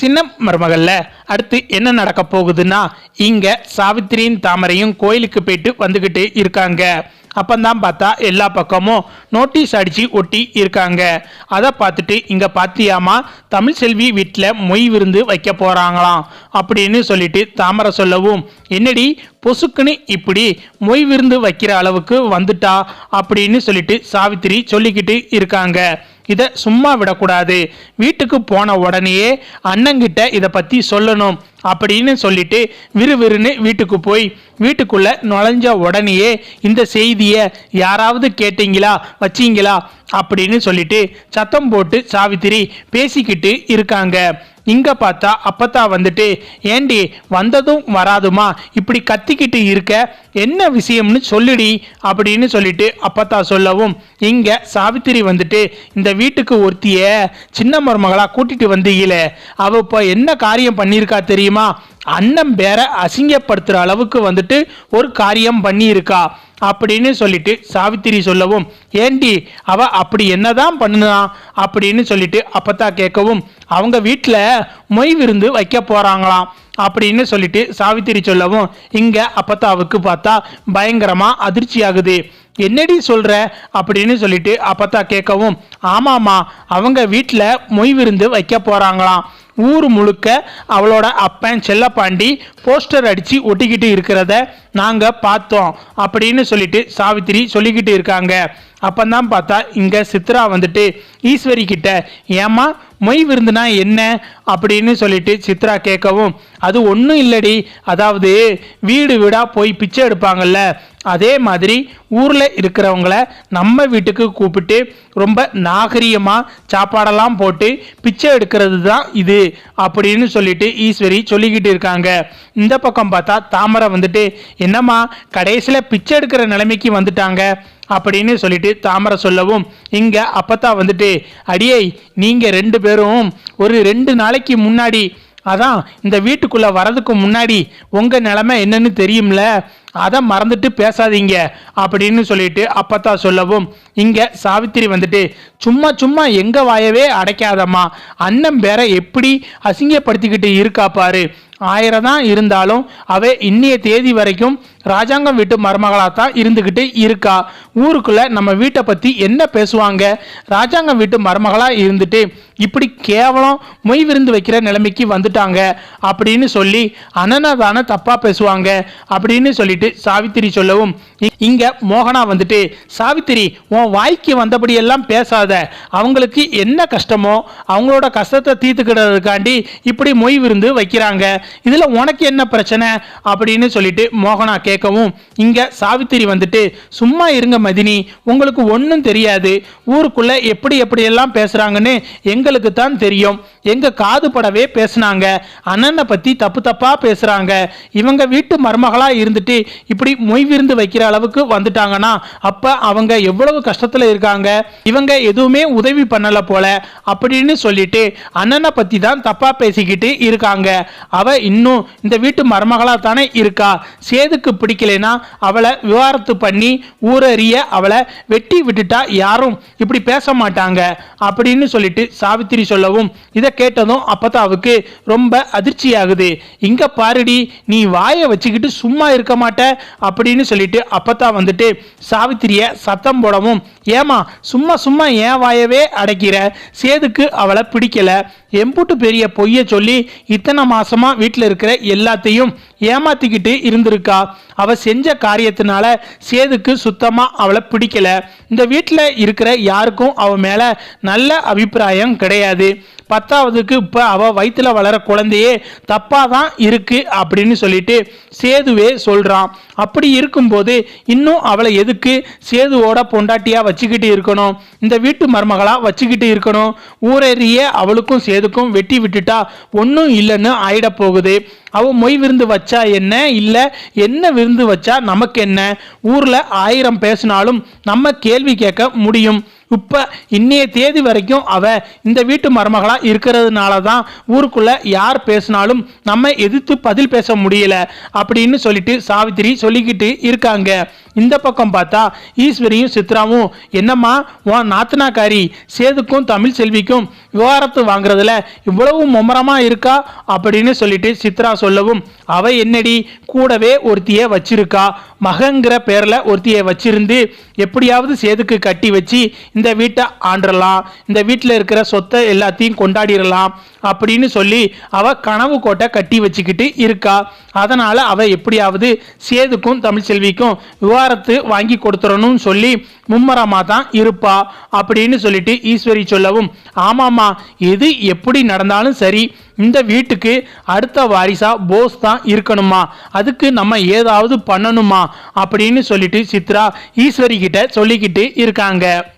சின்ன மருமகள்ல அடுத்து என்ன நடக்க போகுதுன்னா இங்க சாவித்திரியின் தாமரையும் கோயிலுக்கு போயிட்டு வந்துகிட்டு இருக்காங்க. அப்பந்தான் பார்த்தா எல்லா பக்கமும் நோட்டீஸ் அடித்து ஒட்டி இருக்காங்க. அதை பார்த்துட்டு இங்கே பார்த்தியாமா தமிழ் செல்வி வீட்டில் மொய் விருந்து வைக்க போகிறாங்களாம் அப்படின்னு சொல்லிட்டு தாமரை சொல்லவும் என்னடி பொசுக்குன்னு இப்படி மொய் விருந்து வைக்கிற அளவுக்கு வந்துட்டா? அப்படின்னு சொல்லிட்டு சாவித்திரி சொல்லிக்கிட்டு இருக்காங்க. இதை சும்மா விடக்கூடாது. வீட்டுக்கு போன உடனேயே அண்ணங்கிட்ட இதை பற்றி சொல்லணும். அப்படின்னு சொல்லிட்டு விறுவிறுன்னு வீட்டுக்கு போய் வீட்டுக்குள்ள நுழைஞ்ச உடனேயே இந்த செய்தியை யாராவது கேட்டீங்களா? வச்சீங்களா? அப்படின்னு சொல்லிட்டு சத்தம் போட்டு சாவித்திரி பேசிக்கிட்டு இருக்காங்க. இங்கே பார்த்தா அப்பத்தா வந்துட்டு ஏண்டி வந்ததும் வராதுமா? இப்படி கத்திக்கிட்டு இருக்க? என்ன விஷயம்னு சொல்லுடி அப்படின்னு சொல்லிட்டு அப்பத்தா சொல்லவும். இங்கே சாவித்திரி வந்துட்டு இந்த வீட்டுக்கு ஒருத்திய சின்ன மருமகளாக கூட்டிகிட்டு வந்தீங்களே அவள் இப்போ என்ன காரியம் பண்ணியிருக்கா தெரியுமா? அண்ணன் பேரை அசிங்கப்படுத்துகிற அளவுக்கு வந்துட்டு ஒரு காரியம் பண்ணியிருக்கா அப்படின்னு சொல்லிட்டு சாவித்திரி சொல்லவும் ஏண்டி அவ அப்படி என்னதான் பண்ணுனா? அப்படின்னு சொல்லிட்டு அப்பத்தா கேட்கவும் அவங்க வீட்டில் மொய் விருந்து வைக்க போறாங்களாம். அப்படின்னு சொல்லிட்டு சாவித்திரி சொல்லவும் இங்க அப்பத்தாவுக்கு பார்த்தா பயங்கரமா அதிர்ச்சி ஆகுது என்னடி சொல்ற? அப்படின்னு சொல்லிட்டு அப்பத்தா கேட்கவும் ஆமாமா அவங்க வீட்டில் மொய் விருந்து வைக்க போறாங்களாம். ஊர் முழுக்க அவளோட அப்பன் செல்லப்பாண்டி போஸ்டர் அடித்து ஒட்டிக்கிட்டு இருக்கிறத நாங்கள் பார்த்தோம் அப்படின்னு சொல்லிட்டு சாவித்திரி சொல்லிக்கிட்டு இருக்காங்க. அப்பந்தான் பார்த்தா இங்கே சித்ரா வந்துட்டு ஈஸ்வரி கிட்ட ஏமா மொய் விருந்துனா என்ன? அப்படின்னு சொல்லிட்டு சித்ரா கேட்கவும் அது ஒன்றும் இல்லடி. அதாவது வீடு வீடாக போய் பிச்சை எடுப்பாங்கல்ல. அதே மாதிரி ஊரில் இருக்கிறவங்கள நம்ம வீட்டுக்கு கூப்பிட்டு ரொம்ப நாகரிகமாக சாப்பாடெல்லாம் போட்டு பிச்சை எடுக்கிறது தான் இது அப்படின்னு சொல்லிட்டு ஈஸ்வரி சொல்லிக்கிட்டு இருக்காங்க. இந்த பக்கம் பார்த்தா தாமரை வந்துட்டு என்னம்மா கடைசியில் பிச்சை எடுக்கிற நிலைமைக்கு வந்துட்டாங்க அப்படின்னு சொல்லிட்டு தாமரை சொல்லவும். இங்கே அப்பத்தா வந்துட்டு அடியை நீங்கள் ரெண்டு பேரும் ஒரு ரெண்டு நாளைக்கு முன்னாடி அதான் இந்த வீட்டுக்குள்ளே வரதுக்கு முன்னாடி உங்கள் நிலமை என்னன்னு தெரியும்ல? அதை மறந்துட்டு பேசாதீங்க அப்படின்னு சொல்லிட்டு அப்பத்தா சொல்லவும் இங்க சாவித்திரி வந்துட்டு சும்மா சும்மா எங்க வாயவே அடைக்காதம்மா. அண்ணன் பேரை எப்படி அசிங்கப்படுத்திக்கிட்டு இருக்கா பாரு. ஆயிரம் தான் இருந்தாலும் அவ இன்னைய தேதி வரைக்கும் ராஜாங்கம் வீட்டு மருமகளாக தான் இருந்துக்கிட்டு இருக்கா. ஊருக்குள்ள நம்ம வீட்டை பற்றி என்ன பேசுவாங்க? ராஜாங்கம் வீட்டு மருமகளாக இருந்துட்டு இப்படி கேவலம் மொய் விருந்து வைக்கிற நிலைமைக்கு வந்துட்டாங்க. அப்படின்னு சொல்லி அனனதான தப்பாக பேசுவாங்க. அப்படின்னு சொல்லிட்டு சாவித்திரி சொல்லவும் இ- மோகனா வந்துட்டு சாவித்திரி உன் வாய்க்கு வந்தபடியெல்லாம் பேசாத. அவங்களுக்கு என்ன கஷ்டமோ அவங்களோட கஷ்டத்தை தீர்த்துக்கிடுறதுக்காண்டி இப்படி மொய் விருந்து வைக்கிறாங்க. இதில் உனக்கு என்ன பிரச்சனை? அப்படின்னு சொல்லிட்டு மோகனா கேட்கவும் இங்கே சாவித்திரி வந்துட்டு சும்மா இருங்க மதினி உங்களுக்கு ஒன்றும் தெரியாது. ஊருக்குள்ளே எப்படி எப்படியெல்லாம் பேசுகிறாங்கன்னு எங்களுக்கு தான் தெரியும். எங்கள் காது படவே பேசுனாங்க. அண்ணனை பற்றி தப்பு தப்பாக பேசுகிறாங்க இவங்க வீட்டு மருமகளாக இருந்துட்டு இப்படி மொய் விருந்து வைக்கிற அளவுக்கு வந்துட்டாங்கன்னா அப்போ அவங்க எவ்வளவு கஷ்டத்தில் இருக்காங்க? இவங்க எதுவுமே உதவி பண்ணலை போல. அப்படின்னு சொல்லிட்டு அண்ணனை பற்றி தான் தப்பாக பேசிக்கிட்டு இருக்காங்க. அவ இன்னும் இந்த வீட்டு மருமகளாக தானே இருக்கா? சேதுக்கு பிடிக்கலைன்னா அவளை விவாரத்து பண்ணி ஊரறிய அவளை வெட்டி விட்டுட்டா யாரும்? இப்படி பேச மாட்டாங்க. அப்படின்னு சொல்லிட்டு சாவித்திரி சொல்லவும் இதை கேட்டதும் அப்பத்தாவுக்கு ரொம்ப அதிர்ச்சி ஆகுது இங்க பாருடி நீ வாயை வச்சுக்கிட்டு சும்மா இருக்க மாட்ட அப்படின்னு சொல்லிட்டு அப்பத்தா வந்துட்டு சாவித்திரிய சத்தம் போடவும் ஏமா சும்மா சும்மா ஏன் வாயவே அடைக்கிற. சேதுக்கு அவளை பிடிக்கல. எம்புட்டு பெரிய பொய்ய சொல்லி இத்தனை மாசமா வீட்டில் இருக்கிற எல்லாத்தையும் ஏமாத்திக்கிட்டு இருந்திருக்கா. அவ செஞ்ச காரியத்தினால சேதுக்கு சுத்தமா அவளை பிடிக்கல. இந்த வீட்டில் இருக்கிற யாருக்கும் அவ மேல நல்ல அபிப்பிராயம் கிடையாது. பத்தாவதுக்கு இப்போ அவள் வயிற்றுல வளர குழந்தையே தப்பாக தான் இருக்குது அப்படின்னு சொல்லிட்டு சேதுவே சொல்கிறான் அப்படி இருக்கும்போது இன்னும் அவளை எதுக்கு சேதுவோட பொண்டாட்டியாக வச்சுக்கிட்டு இருக்கணும்? இந்த வீட்டு மருமகளாக வச்சுக்கிட்டு இருக்கணும்? ஊரேறிய அவளுக்கும் சேதுக்கும் வெட்டி விட்டுட்டா ஒன்றும் இல்லைன்னு ஆயிட போகுது. அவன் மொய் விருந்து வச்சா என்ன? இல்லை என்ன விருந்து வச்சா நமக்கு என்ன? ஊரில் ஆயிரம் பேசினாலும் நம்ம கேள்வி கேட்க முடியும். இப்போ இன்னைய தேதி வரைக்கும் அவ இந்த வீட்டு மருமகளாக இருக்கிறதுனால தான் ஊருக்குள்ள யார் பேசினாலும் நம்ம எதிர்த்து பதில் பேச முடியல அப்படின்னு சொல்லிட்டு சாவித்திரி சொல்லிக்கிட்டு இருக்காங்க. இந்த பக்கம் பார்த்தா ஈஸ்வரியும் சித்ராவும் என்னம்மா உன் நாத்தனாக்காரி சேதுக்கும் தமிழ் செல்விக்கும் விவகாரத்து வாங்குறதுல இவ்வளவு மும்முரமாக இருக்கா? அப்படின்னு சொல்லிட்டு சித்ரா சொல்லவும் அவ என்னடி? கூடவே ஒருத்தியை வச்சிருக்கா. மகங்கிற பேரில் ஒருத்தியை வச்சிருந்து எப்படியாவது சேதுக்கு கட்டி வச்சு இந்த வீட்டை ஆண்டுடலாம் இந்த வீட்டில் இருக்கிற சொத்தை எல்லாத்தையும் கொண்டாடிடலாம் அப்படின்னு சொல்லி அவ கனவு கோட்டை கட்டி வச்சுக்கிட்டு இருக்கா. அதனால் அவ எப்படியாவது சேதுக்கும் தமிழ்ச்செல்விக்கும் விவாரத்து வாங்கி கொடுத்துடணும்னு சொல்லி மும்மரமாக தான் இருப்பா அப்படின்னு சொல்லிட்டு ஈஸ்வரி சொல்லவும் ஆமாம்மா எது எப்படி நடந்தாலும் சரி இந்த வீட்டுக்கு அடுத்த வாரிசா போஸ் தான் இருக்கணுமா? அதுக்கு நம்ம ஏதாவது பண்ணணுமா? அப்படின்னு சொல்லிட்டு சித்ரா ஈஸ்வரி கிட்ட சொல்லிக்கிட்டு இருக்காங்க.